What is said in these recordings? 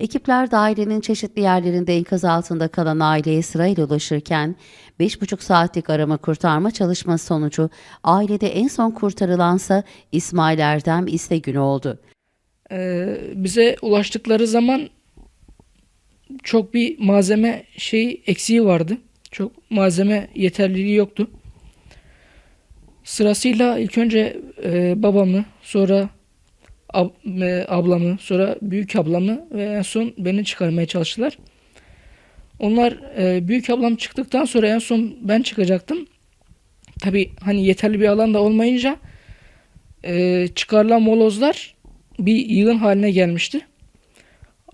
Ekipler dairenin çeşitli yerlerinde enkaz altında kalan aileye sırayla ulaşırken 5,5 saatlik arama kurtarma çalışması sonucu ailede en son kurtarılansa İsmail Erdem İstegün oldu. Ee, bize ulaştıkları zaman çok bir malzeme şey eksiği vardı. Çok malzeme yeterliliği yoktu. Sırasıyla ilk önce e, babamı, sonra ab- e, ablamı, sonra büyük ablamı ve en son beni çıkarmaya çalıştılar. Onlar e, büyük ablam çıktıktan sonra en son ben çıkacaktım. Tabi hani yeterli bir alan da olmayınca e, çıkarılan molozlar bir yığın haline gelmişti.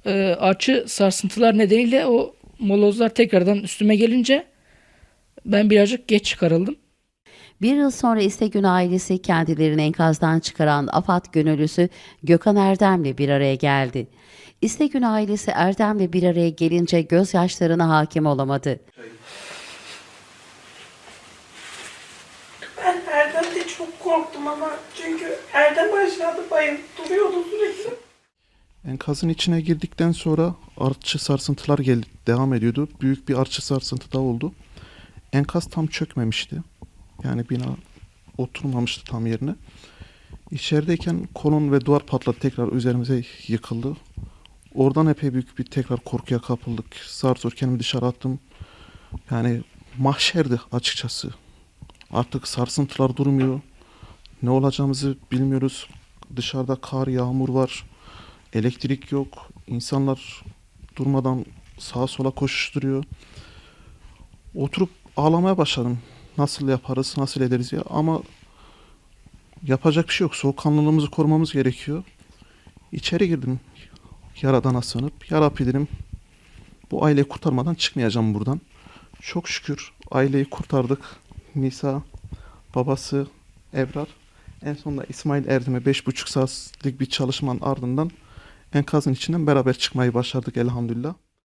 E, artçı sarsıntılar nedeniyle o molozlar tekrardan üstüme gelince ben birazcık geç çıkarıldım. Bir yıl sonra İstegün ailesi kendilerini enkazdan çıkaran AFAD gönüllüsü Gökhan Erdem'le bir araya geldi. İstegün ailesi Erdem'le bir araya gelince gözyaşlarına hakim olamadı. Ben Erdem'de çok korktum ama çünkü Erdem aşağıda bayılıp duruyordu sürekli. Enkazın içine girdikten sonra artçı sarsıntılar gel devam ediyordu. Büyük bir artçı sarsıntı da oldu. Enkaz tam çökmemişti. Yani bina oturmamıştı tam yerine. İçerideyken kolon ve duvar patladı tekrar üzerimize yıkıldı. Oradan epey büyük bir tekrar korkuya kapıldık. Zar zor kendimi dışarı attım. Yani mahşerdi açıkçası. Artık sarsıntılar durmuyor. Ne olacağımızı bilmiyoruz. Dışarıda kar, yağmur var. Elektrik yok. İnsanlar durmadan sağa sola koşuşturuyor. Oturup ağlamaya başladım. Nasıl yaparız, nasıl ederiz ya ama yapacak bir şey yok. Soğukkanlılığımızı korumamız gerekiyor. İçeri girdim. Yaradana sığınıp ya dedim bu aileyi kurtarmadan çıkmayacağım buradan. Çok şükür aileyi kurtardık. Nisa, babası Ebrar. En sonunda İsmail Erdem'e 5,5 saatlik bir çalışmanın ardından enkazın içinden beraber çıkmayı başardık elhamdülillah.